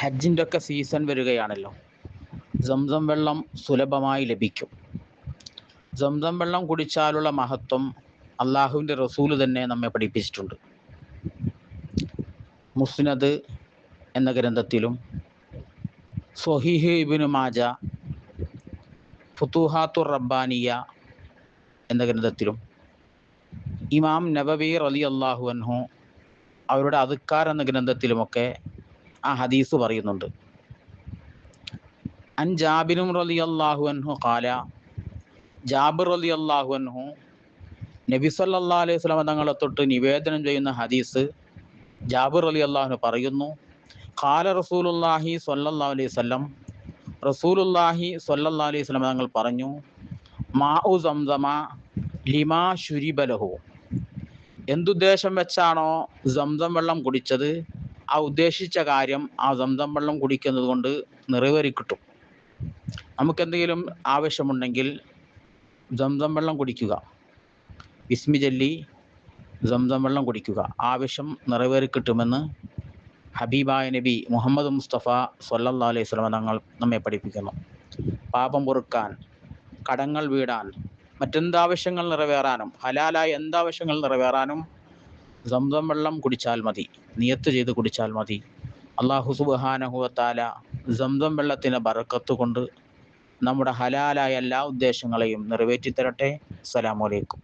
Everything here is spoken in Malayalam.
ഹജ്ജിന്റെ ഒക്കെ സീസൺ വരികയാണല്ലോ. സംസം വെള്ളം സുലഭമായി ലഭിക്കും. സംസം വെള്ളം കുടിച്ചാലുള്ള മഹത്വം അള്ളാഹുവിന്റെ റസൂൽ തന്നെ നമ്മെ പഠിപ്പിച്ചിട്ടുണ്ട്. മുസ്നദ് എന്ന ഗ്രന്ഥത്തിലും സൊഹീഹ് ഇബിനു മാജ ഫുത്തുഹാത്തുർ റബ്ബാനിയ എന്ന ഗ്രന്ഥത്തിലും ഇമാം നബബീർ അലി അള്ളാഹു അൻഹു അവരുടെ അതുക്കാർ എന്ന ഗ്രന്ഥത്തിലുമൊക്കെ ആ ഹദീസ് പറയുന്നുണ്ട്. അൻ ജാബിനും റലി അള്ളാഹു അൻഹു കാല ജാബിർ റലി അള്ളാഹു അൻഹു നബി സല്ലാ അലൈഹി സ്വലാം തങ്ങളെ തൊട്ട് നിവേദനം ചെയ്യുന്ന ഹദീസ് ജാബിർ അലി അള്ളാഹു പറയുന്നു. കാല റസൂലുല്ലാഹി സല്ലാ അലൈഹി സ്വലം റസൂലുല്ലാഹി സല്ലാ അലൈഹി സ്വലം തങ്ങൾ പറഞ്ഞു മാ ഉ സംസമ ലിമാ ശുരിബലഹു എന്തുദ്ദേശം വെച്ചാണോ സംസം വെള്ളം കുടിച്ചത്? ആ ഉദ്ദേശിച്ച കാര്യം ആ സ്വന്തം വെള്ളം കുടിക്കുന്നത് കൊണ്ട് നിറവേറി കിട്ടും. നമുക്കെന്തെങ്കിലും ആവശ്യമുണ്ടെങ്കിൽ സ്വന്തം വെള്ളം കുടിക്കുക. വിസ്മി ചൊല്ലി സ്വന്തം വെള്ളം കുടിക്കുക. ആവശ്യം നിറവേറി കിട്ടുമെന്ന് ഹബീബായ നബി മുഹമ്മദ് മുസ്തഫ സൊല്ലാ അലൈഹി സ്വലമ തങ്ങൾ നമ്മെ പഠിപ്പിക്കുന്നു. പാപം പൊറുക്കാൻ കടങ്ങൾ വീടാൻ മറ്റെന്താവശ്യങ്ങൾ നിറവേറാനും ഹലാലായ എന്താവശ്യങ്ങൾ നിറവേറാനും സംസം വെള്ളം കുടിച്ചാൽ മതി നിയത്ത് ചെയ്ത് കുടിച്ചാൽ മതി. അള്ളാഹു സുബാനഹുവത്താല സംസം വെള്ളത്തിന്റെ ബറക്കത്ത് കൊണ്ട് നമ്മുടെ ഹലാലായ എല്ലാ ഉദ്ദേശങ്ങളെയും നിറവേറ്റി തരട്ടെ അസ്സലാമലൈക്കും